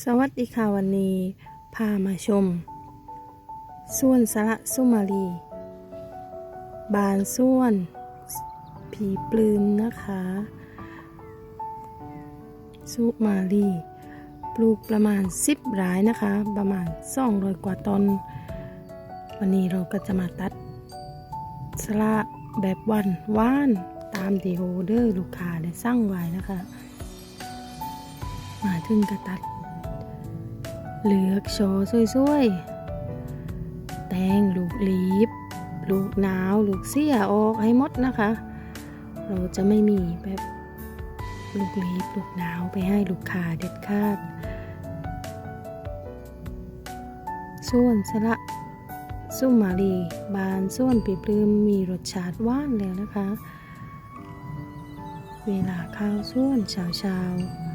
สวัสดีค่ะวันนี้พามาชมส่วนสระสุมาลีบานส่วน ผีปลืมนะคะ สุมาลีปลูกประมาณ 10รายนะคะ ประมาณ200กว่าต้นวันนี้เราก็จะมาตัดสละแบบวันว่านตามที่โฮเดอร์ลูกค้าได้สั่งไว้นะคะ มาถึงกระตัด เลือกชว์สวยๆ แตงลูกลีบ ลูกหนาว ลูกเสียออกให้หมดนะคะ เราจะไม่มีแบบลูกลีบลูกหนาวไปให้ลูกค้าเด็ดขาด ส่วนสละสุมมาลีบานส่วนปีปลืมมีรสชาติหว่านแล้วนะคะ เวลาข้าวส่วนเช้า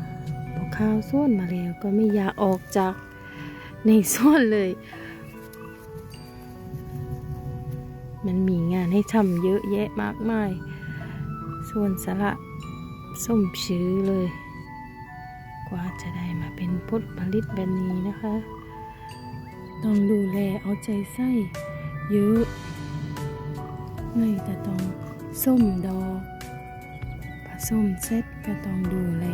ๆพอข้าวส่วนมาแล้วก็ไม่อยากออกจาก ในส่วนเลย มันมีงานให้ทำเยอะแยะมากมาย ส่วนสละส้มชื้อเลย กว่าจะได้มาเป็นผลผลิตแบบนี้นะคะ ต้องดูแลเอาใจใส่เยอะไงแต่ต้องส้มดอกผสมเสร็จก็ต้องดูแล